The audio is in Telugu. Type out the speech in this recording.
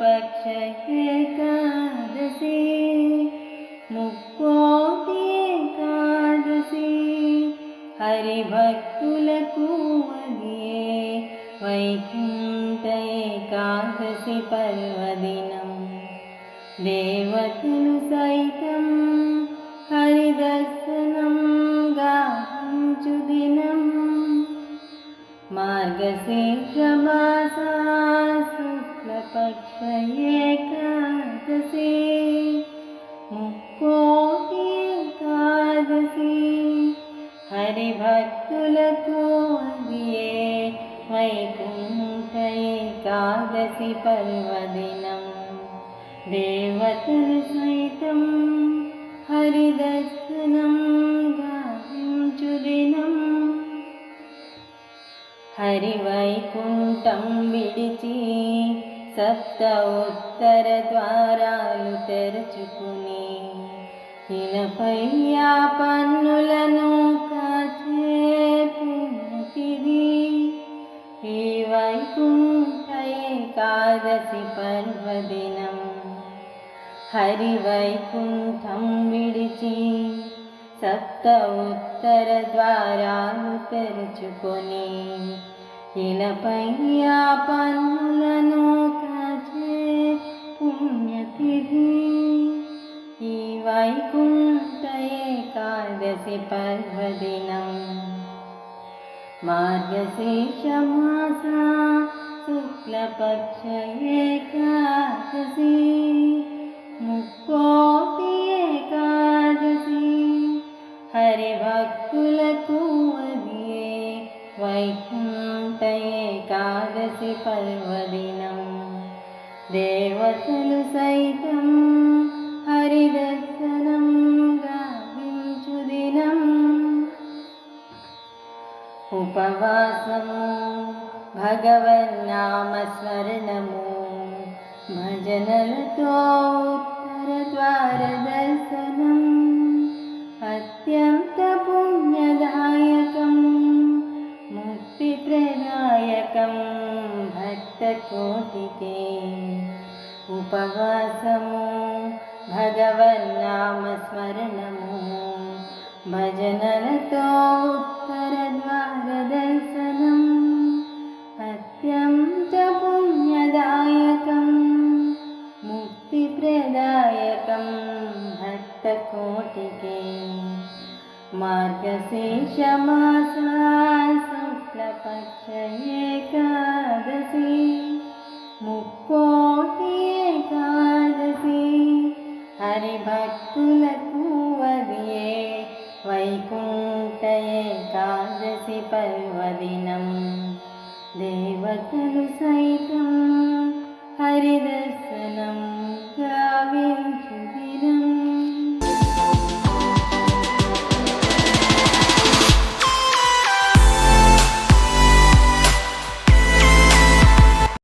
पक्षेकादशी नु कोऽपि एकादशी हरिभक्तुलकुवये वैकुन्त एकादशी पर्वदिनं देवकुलसहितं हरिदर्शनं गाञ्चु दिनं मार्गशी प्रभाषा మార్గశీర్షమాసా శుక్లపక్ష ఏకాదశి ముక్కోటి ఏకాదశి పర్వదినం. దేవతలు సైతం హరిదర్శనం గావించు దినం హరివైకుంఠం విడిచి సప్త ఉత్తర ద్వారాలు తెరుచుకుని ఇనపయ్యా పన్నులను కాచే పుణ్యతిథి ఈ వైకుంఠ ఏకాదశి పర్వదినం. హరివైకుంఠం విడిచి సప్త ఉత్తర ద్వారాలు తెరుచుకొని ఇనపయ్యా పన్నులను ఏకాదశి పర్వదినం మార్గశీర్షమాస శుక్లపక్ష ఏకాదశి ముక్కోటి ఏకాదశి హరిభక్తులకు అదియే వైకుంఠ ఏకాదశి పర్వదినం దేవతలు సైతం उपवासं भगवन्नामस्वर्णमु भजनलतोत्तरद्वारदर्शनम् अत्यन्तपुण्यदायकं मुक्तिप्रदायकं भक्तकोटिके। उपवासमु। भगवन्नामस्मर्णमो। भजनलतो വിപ്രദായകം ഭക്തകോട്ടികെ മാർഗശേഷമാസാശുക്ലപക്ഷയേകാദശി മുക്കോട്ടിയേകാദശി. ഹരിഭക്തുലകൂ വതിയേ वैकुण्ठयेकादशि पर्वदिनं देवतनु सैतं हरिद